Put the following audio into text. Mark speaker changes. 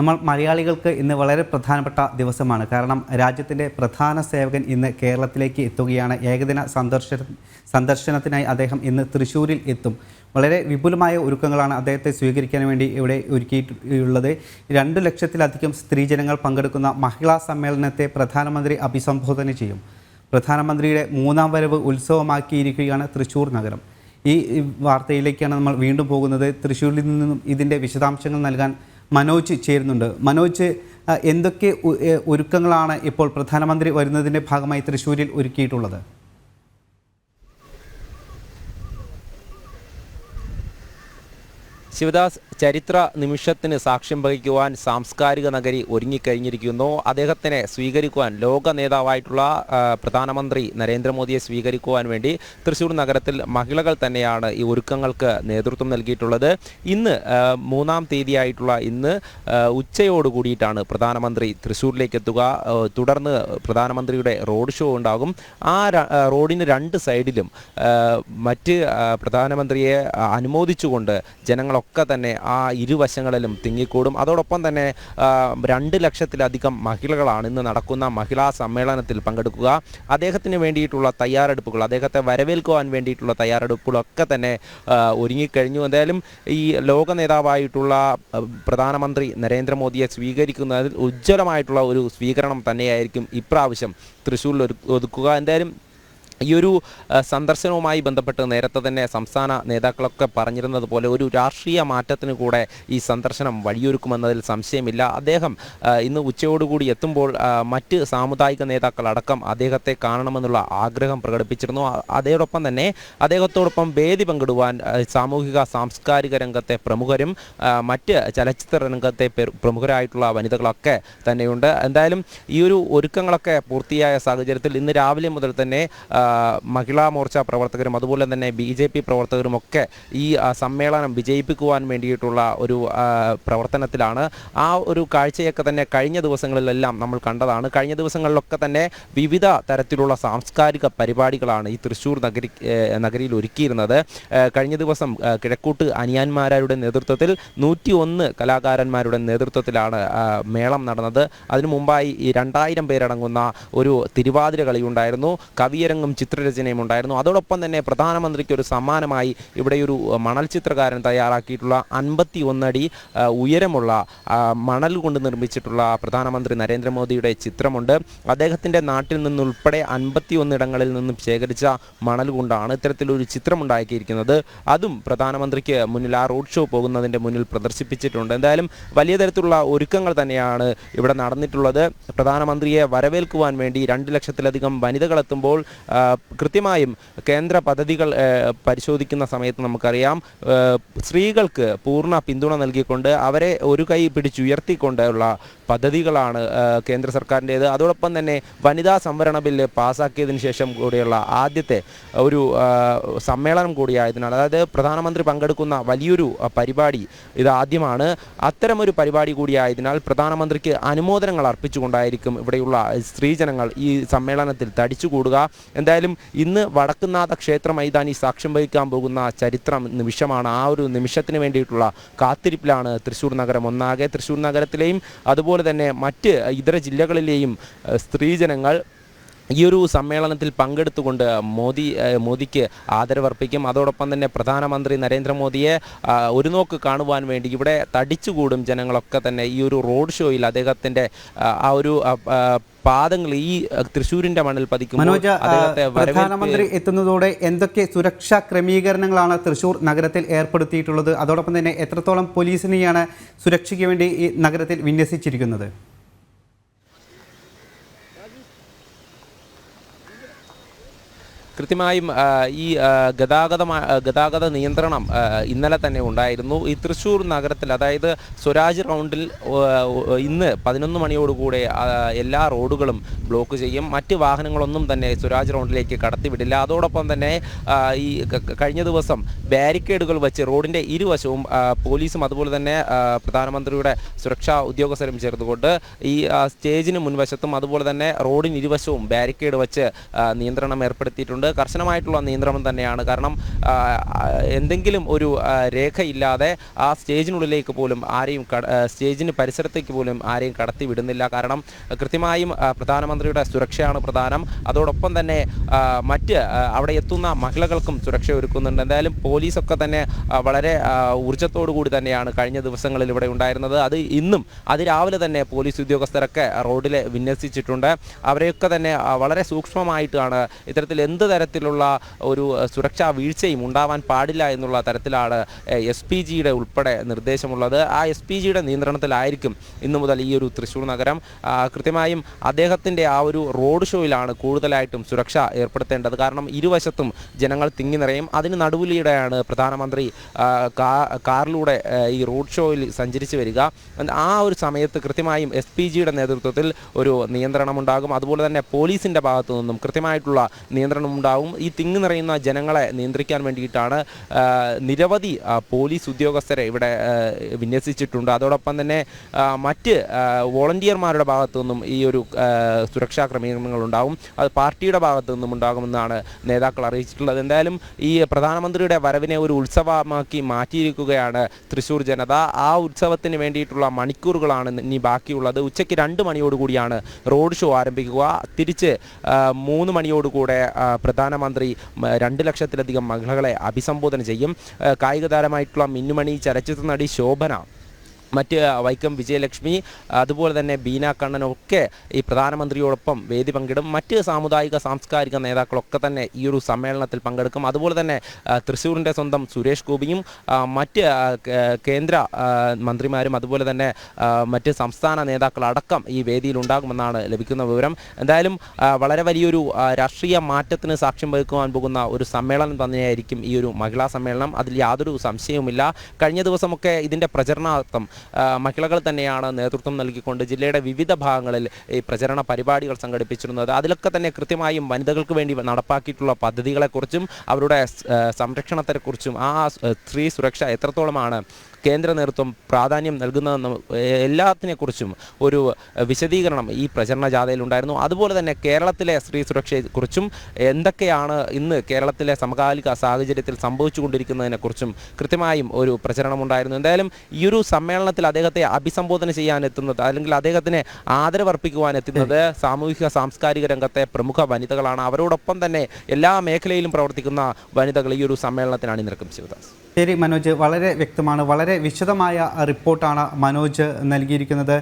Speaker 1: നമ്മൾ മലയാളികൾക്ക് ഇന്ന് വളരെ പ്രധാനപ്പെട്ട ദിവസമാണ്. കാരണം രാജ്യത്തിന്റെ പ്രധാന സേവകൻ ഇന്ന് കേരളത്തിലേക്ക് എത്തുകയാണ്. ഏകദിന സന്ദർശന സന്ദർശനത്തിനായി അദ്ദേഹം ഇന്ന് തൃശ്ശൂരിൽ എത്തും. വളരെ വിപുലമായ ഒരുക്കങ്ങളാണ് അദ്ദേഹത്തെ സ്വീകരിക്കാൻ വേണ്ടി ഇവിടെ ഒരുക്കിയിട്ടുള്ളത്. രണ്ട് ലക്ഷത്തിലധികം സ്ത്രീജനങ്ങൾ പങ്കെടുക്കുന്ന മഹിളാ സമ്മേളനത്തെ പ്രധാനമന്ത്രി അഭിസംബോധന ചെയ്യും. പ്രധാനമന്ത്രിയുടെ മൂന്നാം വരവ് ഉത്സവമാക്കിയിരിക്കുകയാണ് തൃശ്ശൂർ നഗരം. ഈ വാർത്തയിലേക്കാണ് നമ്മൾ വീണ്ടും പോകുന്നത്. തൃശ്ശൂരിൽ നിന്നും ഇതിന്റെ വിശദാംശങ്ങൾ നൽകാൻ മനോജ് ചേരുന്നുണ്ട്. മനോജ് എന്തൊക്കെ ഒരുക്കങ്ങളാണ് ഇപ്പോൾ പ്രധാനമന്ത്രി വരുന്നതിന്റെ ഭാഗമായി തൃശ്ശൂരിൽ ഒരുക്കിയിട്ടുള്ളത്?
Speaker 2: ശിവദാസ് ചരിത്ര നിമിഷത്തിന് സാക്ഷ്യം വഹിക്കുവാൻ സാംസ്കാരിക നഗരി ഒരുങ്ങിക്കഴിഞ്ഞിരിക്കുന്നു. അദ്ദേഹത്തിനെ സ്വീകരിക്കുവാൻ ലോക നേതാവായിട്ടുള്ള പ്രധാനമന്ത്രി നരേന്ദ്രമോദിയെ സ്വീകരിക്കുവാൻ വേണ്ടി തൃശ്ശൂർ നഗരത്തിൽ മഹിളകൾ തന്നെയാണ് ഈ ഒരുക്കങ്ങൾക്ക് നേതൃത്വം നൽകിയിട്ടുള്ളത്. ഇന്ന് മൂന്നാം തീയതിയായിട്ടുള്ള ഇന്ന് ഉച്ചയോട് കൂടിയിട്ടാണ് പ്രധാനമന്ത്രി തൃശ്ശൂരിലേക്ക് എത്തുക. തുടർന്ന് പ്രധാനമന്ത്രിയുടെ റോഡ് ഷോ ഉണ്ടാകും. ആ റോഡിന് രണ്ട് സൈഡിലും മറ്റ് പ്രധാനമന്ത്രിയെ അനുമോദിച്ചുകൊണ്ട് ജനങ്ങളൊക്കെ തന്നെ ആ ഇരുവശങ്ങളിലും തിങ്ങിക്കൂടും. അതോടൊപ്പം തന്നെ രണ്ട് ലക്ഷത്തിലധികം മഹിളകളാണ് ഇന്ന് നടക്കുന്ന മഹിളാ സമ്മേളനത്തിൽ പങ്കെടുക്കുക. അദ്ദേഹത്തിന് വേണ്ടിയിട്ടുള്ള തയ്യാറെടുപ്പുകൾ അദ്ദേഹത്തെ വരവേൽക്കുവാൻ വേണ്ടിയിട്ടുള്ള തയ്യാറെടുപ്പുകളൊക്കെ തന്നെ ഒരുങ്ങിക്കഴിഞ്ഞു. എന്തായാലും ഈ ലോക നേതാവായിട്ടുള്ള പ്രധാനമന്ത്രി നരേന്ദ്രമോദിയെ സ്വീകരിക്കുന്നതിൽ ഉജ്ജ്വലമായിട്ടുള്ള ഒരു സ്വീകരണം തന്നെയായിരിക്കും ഇപ്രാവശ്യം തൃശ്ശൂരിൽ ഒതുക്കുക. എന്തായാലും ഈ ഒരു സന്ദർശനവുമായി ബന്ധപ്പെട്ട് നേരത്തെ തന്നെ സംസ്ഥാന നേതാക്കളൊക്കെ പറഞ്ഞിരുന്നത് പോലെ ഒരു രാഷ്ട്രീയ മാറ്റത്തിന് കൂടെ ഈ സന്ദർശനം വഴിയൊരുക്കുമെന്നതിൽ സംശയമില്ല. അദ്ദേഹം ഇന്ന് ഉച്ചയോടുകൂടി എത്തുമ്പോൾ മറ്റ് സാമുദായിക നേതാക്കൾ അടക്കം അദ്ദേഹത്തെ കാണണമെന്നുള്ള ആഗ്രഹം പ്രകടിപ്പിച്ചിരുന്നു. അതോടൊപ്പം തന്നെ അദ്ദേഹത്തോടൊപ്പം വേദി പങ്കിടുവാൻ സാമൂഹിക സാംസ്കാരിക രംഗത്തെ പ്രമുഖരും മറ്റ് ചലച്ചിത്ര രംഗത്തെ പ്രമുഖരായിട്ടുള്ള വനിതകളൊക്കെ തന്നെയുണ്ട്. എന്തായാലും ഈ ഒരു ഒരുക്കങ്ങളൊക്കെ പൂർത്തിയായ സാഹചര്യത്തിൽ ഇന്ന് രാവിലെ മുതൽ തന്നെ മഹിളാ മോർച്ച പ്രവർത്തകരും അതുപോലെ തന്നെ ബി ജെ പി പ്രവർത്തകരും ഒക്കെ ഈ സമ്മേളനം വിജയിപ്പിക്കുവാൻ വേണ്ടിയിട്ടുള്ള ഒരു പ്രവർത്തനത്തിലാണ്. ആ ഒരു കാഴ്ചയൊക്കെ തന്നെ കഴിഞ്ഞ ദിവസങ്ങളിലെല്ലാം നമ്മൾ കണ്ടതാണ്. കഴിഞ്ഞ ദിവസങ്ങളിലൊക്കെ തന്നെ വിവിധ തരത്തിലുള്ള സാംസ്കാരിക പരിപാടികളാണ് ഈ തൃശ്ശൂർ നഗരി നഗരിയിൽ ഒരുക്കിയിരുന്നത്. കഴിഞ്ഞ ദിവസം കിഴക്കൂട്ട് അനിയാന്മാരുടെ നേതൃത്വത്തിൽ നൂറ്റി ഒന്ന് കലാകാരന്മാരുടെ നേതൃത്വത്തിലാണ് മേളം നടന്നത്. അതിനു മുമ്പായി രണ്ടായിരം പേരടങ്ങുന്ന ഒരു തിരുവാതിര കളിയുണ്ടായിരുന്നു കവിയരങ്ങും ചിത്രരചനയും ഉണ്ടായിരുന്നു അതോടൊപ്പം തന്നെ പ്രധാനമന്ത്രിക്ക് ഒരു സമ്മാനമായി ഇവിടെ ഒരു മണൽ ചിത്രകാരൻ തയ്യാറാക്കിയിട്ടുള്ള അൻപത്തി ഒന്നടി ഉയരമുള്ള മണൽ കൊണ്ട് നിർമ്മിച്ചിട്ടുള്ള പ്രധാനമന്ത്രി നരേന്ദ്രമോദിയുടെ ചിത്രമുണ്ട്. അദ്ദേഹത്തിന്റെ നാട്ടിൽ നിന്നുൾപ്പെടെ അൻപത്തി ഒന്നിടങ്ങളിൽ നിന്നും ശേഖരിച്ച മണൽ കൊണ്ടാണ് ഇത്തരത്തിലൊരു ചിത്രം ഉണ്ടാക്കിയിരിക്കുന്നത് അതും പ്രധാനമന്ത്രിക്ക് മുന്നിൽ ആ റോഡ് ഷോ പോകുന്നതിന്റെ മുന്നിൽ പ്രദർശിപ്പിച്ചിട്ടുണ്ട്. എന്തായാലും വലിയ തരത്തിലുള്ള ഒരുക്കങ്ങൾ തന്നെയാണ് ഇവിടെ നടന്നിട്ടുള്ളത്. പ്രധാനമന്ത്രിയെ വരവേൽക്കുവാൻ വേണ്ടി രണ്ട് ലക്ഷത്തിലധികം വനിതകളെത്തുമ്പോൾ കൃത്യമായും കേന്ദ്ര പദ്ധതികൾ പരിശോധിക്കുന്ന സമയത്ത് നമുക്കറിയാം സ്ത്രീകൾക്ക് പൂർണ പിന്തുണ നൽകിക്കൊണ്ട് അവരെ ഒരു കൈ പിടിച്ചുയർത്തിക്കൊണ്ടുള്ള പദ്ധതികളാണ് കേന്ദ്ര സർക്കാരിന്റേത്. അതോടൊപ്പം തന്നെ വനിതാ സംവരണ ബില്ല് പാസ്സാക്കിയതിന് ശേഷം കൂടിയുള്ള ആദ്യത്തെ ഒരു സമ്മേളനം കൂടിയായതിനാൽ അതായത് പ്രധാനമന്ത്രി പങ്കെടുക്കുന്ന വലിയൊരു പരിപാടി ഇതാദ്യമാണ് അത്തരമൊരു പരിപാടി കൂടിയായതിനാൽ പ്രധാനമന്ത്രിക്ക് അനുമോദനങ്ങൾ അർപ്പിച്ചുകൊണ്ടായിരിക്കും ഇവിടെയുള്ള സ്ത്രീജനങ്ങൾ ഈ സമ്മേളനത്തിൽ തടിച്ചുകൂടുക. എന്തായാലും ഇന്ന് വടക്കുന്നാഥ ക്ഷേത്ര മൈതാനി സാക്ഷ്യം വഹിക്കാൻ പോകുന്ന ചരിത്ര നിമിഷമാണ്. ആ ഒരു നിമിഷത്തിന് വേണ്ടിയിട്ടുള്ള കാത്തിരിപ്പിലാണ് തൃശ്ശൂർ നഗരം. ഒന്നാകെ തൃശ്ശൂർ നഗരത്തിലെയും അതുപോലെ തന്നെ മറ്റ് ഇതര ജില്ലകളിലെയും സ്ത്രീജനങ്ങൾ ഈ ഒരു സമ്മേളനത്തിൽ പങ്കെടുത്തുകൊണ്ട് മോദി മോദിക്ക് ആദരവർപ്പിക്കും. അതോടൊപ്പം തന്നെ പ്രധാനമന്ത്രി നരേന്ദ്രമോദിയെ ഒരു നോക്ക് കാണുവാൻ വേണ്ടി ഇവിടെ തടിച്ചുകൂടും ജനങ്ങളൊക്കെ തന്നെ ഈ ഒരു റോഡ് ഷോയിൽ അദ്ദേഹത്തിന്റെ ആ, ഒരു പാദങ്ങൾ ഈ തൃശ്ശൂരിന്റെ തൃശ്ശൂരിന്റെ മണ്ണിൽ പതിക്കും
Speaker 1: മനോജ് പ്രധാനമന്ത്രി എത്തുന്നതോടെ എന്തൊക്കെ സുരക്ഷാ ക്രമീകരണങ്ങളാണ് തൃശ്ശൂർ നഗരത്തിൽ ഏർപ്പെടുത്തിയിട്ടുള്ളത്? അതോടൊപ്പം തന്നെ എത്രത്തോളം പോലീസിനെയാണ് സുരക്ഷയ്ക്ക് വേണ്ടി ഈ നഗരത്തിൽ വിന്യസിച്ചിരിക്കുന്നത്?
Speaker 2: കൃത്യമായും ഈ ഗതാഗത ഗതാഗത നിയന്ത്രണം ഇന്നലെ തന്നെ ഉണ്ടായിരുന്നു. ഈ തൃശ്ശൂർ നഗരത്തിൽ അതായത് സ്വരാജ് റൗണ്ടിൽ ഇന്ന് പതിനൊന്ന് മണിയോടുകൂടെ എല്ലാ റോഡുകളും ബ്ലോക്ക് ചെയ്യും. മറ്റ് വാഹനങ്ങളൊന്നും തന്നെ സ്വരാജ് റൗണ്ടിലേക്ക് കടത്തിവിടില്ല. അതോടൊപ്പം തന്നെ ഈ കഴിഞ്ഞ ദിവസം ബാരിക്കേഡുകൾ വെച്ച് റോഡിന്റെ ഇരുവശവും പോലീസും അതുപോലെ തന്നെ പ്രധാനമന്ത്രിയുടെ സുരക്ഷാ ഉദ്യോഗസ്ഥരും ചേർന്നുകൊണ്ട് ഈ സ്റ്റേജിന് മുൻവശത്തും അതുപോലെ തന്നെ റോഡിന് ഇരുവശവും ബാരിക്കേഡ് വെച്ച് നിയന്ത്രണം ഏർപ്പെടുത്തിയിട്ടുണ്ട്. കർശനമായിട്ടുള്ള നിയന്ത്രണം തന്നെയാണ്. കാരണം എന്തെങ്കിലും ഒരു രേഖയില്ലാതെ ആ സ്റ്റേജിനുള്ളിലേക്ക് പോലും ആരെയും സ്റ്റേജിന് പരിസരത്തേക്ക് പോലും ആരെയും കടത്തി വിടുന്നില്ല. കാരണം കൃത്യമായും പ്രധാനമന്ത്രിയുടെ സുരക്ഷയാണ് പ്രധാനം. അതോടൊപ്പം തന്നെ മറ്റ് അവിടെ എത്തുന്ന മഹിളകൾക്കും സുരക്ഷ ഒരുക്കുന്നുണ്ട്. എന്തായാലും പോലീസൊക്കെ തന്നെ വളരെ ഊർജത്തോടു കൂടി തന്നെയാണ് കഴിഞ്ഞ ദിവസങ്ങളിൽ ഇവിടെ ഉണ്ടായിരുന്നത്. അത് ഇന്നും അതിരാവിലെ തന്നെ പോലീസ് ഉദ്യോഗസ്ഥരൊക്കെ റോഡിൽ വിന്യസിച്ചിട്ടുണ്ട്. അവരെയൊക്കെ തന്നെ വളരെ സൂക്ഷ്മമായിട്ടാണ് ഇത്തരത്തിൽ എന്ത് തരത്തിലുള്ള ഒരു സുരക്ഷാ വീഴ്ചയും ഉണ്ടാവാൻ പാടില്ല എന്നുള്ള തരത്തിലാണ് എസ് പി ജിയുടെ ഉൾപ്പെടെ നിർദ്ദേശമുള്ളത്. ആ എസ് പി ജിയുടെ നിയന്ത്രണത്തിലായിരിക്കും ഇന്നു മുതൽ ഈ ഒരു തൃശ്ശൂർ നഗരം. കൃത്യമായും അദ്ദേഹത്തിന്റെ ആ ഒരു റോഡ് ഷോയിലാണ് കൂടുതലായിട്ടും സുരക്ഷ ഏർപ്പെടുത്തേണ്ടത്. കാരണം ഇരുവശത്തും ജനങ്ങൾ തിങ്ങി നിറയും. അതിന് നടുവിലൂടെയാണ് പ്രധാനമന്ത്രി കാറിലൂടെ ഈ റോഡ് ഷോയിൽ സഞ്ചരിച്ച് വരിക. ആ ഒരു സമയത്ത് കൃത്യമായും എസ് പി ജിയുടെ നേതൃത്വത്തിൽ ഒരു നിയന്ത്രണമുണ്ടാകും. അതുപോലെ തന്നെ പോലീസിന്റെ ഭാഗത്തു നിന്നും കൃത്യമായിട്ടുള്ള നിയന്ത്രണം ഉണ്ടാകും ഈ തിങ്ങി നിറയുന്ന ജനങ്ങളെ നിയന്ത്രിക്കാൻ വേണ്ടിയിട്ടാണ് നിരവധി പോലീസ് ഉദ്യോഗസ്ഥരെ ഇവിടെ വിന്യസിച്ചിട്ടുണ്ട്. അതോടൊപ്പം തന്നെ മറ്റ് വോളണ്ടിയർമാരുടെ ഭാഗത്തു നിന്നും ഈ ഒരു സുരക്ഷാ ക്രമീകരണങ്ങൾ ഉണ്ടാവും. അത് പാർട്ടിയുടെ ഭാഗത്തു നിന്നും ഉണ്ടാകുമെന്നാണ് നേതാക്കൾ അറിയിച്ചിട്ടുള്ളത്. എന്തായാലും ഈ പ്രധാനമന്ത്രിയുടെ വരവിനെ ഒരു ഉത്സവമാക്കി മാറ്റിയിരിക്കുകയാണ് തൃശ്ശൂർ ജനത. ആ ഉത്സവത്തിന് വേണ്ടിയിട്ടുള്ള മണിക്കൂറുകളാണ് ഇനി ബാക്കിയുള്ളത്. ഉച്ചയ്ക്ക് രണ്ട് മണിയോടുകൂടിയാണ് റോഡ് ഷോ ആരംഭിക്കുക. തിരിച്ച് മൂന്ന് മണിയോടുകൂടെ പ്രധാനമന്ത്രി രണ്ട് ലക്ഷത്തിലധികം മഹിളകളെ അഭിസംബോധന ചെയ്യും. കായിക താരമായിട്ടുള്ള മിന്നുമണി ചലച്ചിത്ര നടി ശോഭന മറ്റ് വൈക്കം വിജയലക്ഷ്മി അതുപോലെ തന്നെ ബീന കണ്ണനൊക്കെ ഈ പ്രധാനമന്ത്രിയോടൊപ്പം വേദി പങ്കിടും. മറ്റ് സാമുദായിക സാംസ്കാരിക നേതാക്കളൊക്കെ തന്നെ ഈ ഒരു സമ്മേളനത്തിൽ പങ്കെടുക്കും. അതുപോലെ തന്നെ തൃശ്ശൂരിന്റെ സ്വന്തം സുരേഷ് ഗോപിയും മറ്റ് കേന്ദ്ര മന്ത്രിമാരും അതുപോലെ തന്നെ മറ്റ് സംസ്ഥാന നേതാക്കളടക്കം ഈ വേദിയിൽ ഉണ്ടാകുമെന്നാണ് ലഭിക്കുന്ന വിവരം. എന്തായാലും വളരെ വലിയൊരു രാഷ്ട്രീയ മാറ്റത്തിന് സാക്ഷ്യം വഹിക്കുവാൻ പോകുന്ന ഒരു സമ്മേളനം തന്നെയായിരിക്കും ഈ ഒരു മഹിളാ സമ്മേളനം. അതിൽ യാതൊരു സംശയവുമില്ല. കഴിഞ്ഞ ദിവസമൊക്കെ ഇതിന്റെ പ്രചരണാർത്ഥം മഹിളകൾ തന്നെയാണ് നേതൃത്വം നൽകിക്കൊണ്ട് ജില്ലയുടെ വിവിധ ഭാഗങ്ങളിൽ ഈ പ്രചരണ പരിപാടികൾ സംഘടിപ്പിച്ചിരുന്നത്. അതിലൊക്കെ തന്നെ കൃത്യമായും വനിതകൾക്ക് വേണ്ടി നടപ്പാക്കിയിട്ടുള്ള പദ്ധതികളെക്കുറിച്ചും അവരുടെ സംരക്ഷണത്തെക്കുറിച്ചും ആ സ്ത്രീ സുരക്ഷ എത്രത്തോളമാണ് കേന്ദ്ര നേതൃത്വം പ്രാധാന്യം നൽകുന്നതെന്ന് എല്ലാത്തിനെക്കുറിച്ചും ഒരു വിശദീകരണം ഈ പ്രചരണ ജാഥയിൽ ഉണ്ടായിരുന്നു അതുപോലെ തന്നെ കേരളത്തിലെ സ്ത്രീ സുരക്ഷയെക്കുറിച്ചും എന്തൊക്കെയാണ് ഇന്ന് കേരളത്തിലെ സമകാലിക സാഹചര്യത്തിൽ സംഭവിച്ചുകൊണ്ടിരിക്കുന്നതിനെക്കുറിച്ചും കൃത്യമായും ഒരു പ്രചരണമുണ്ടായിരുന്നു. എന്തായാലും ഈ ഒരു സമ്മേളനത്തിൽ അദ്ദേഹത്തെ അഭിസംബോധന ചെയ്യാൻ എത്തുന്നത് അല്ലെങ്കിൽ അദ്ദേഹത്തിന് ആദരവർപ്പിക്കുവാൻ എത്തുന്നത് സാമൂഹിക സാംസ്കാരിക രംഗത്തെ പ്രമുഖ വനിതകളാണ്. അവരോടൊപ്പം തന്നെ എല്ലാ മേഖലയിലും പ്രവർത്തിക്കുന്ന വനിതകൾ ഈ ഒരു സമ്മേളനത്തിനാണ് അണിനിരക്കും ശിവദാസ്.
Speaker 1: ശരി മനോജ് വളരെ വ്യക്തമാണ്. വളരെ വിശദമായ റിപ്പോർട്ടാണ് മനോജ് നൽകിയിരിക്കുന്നത്.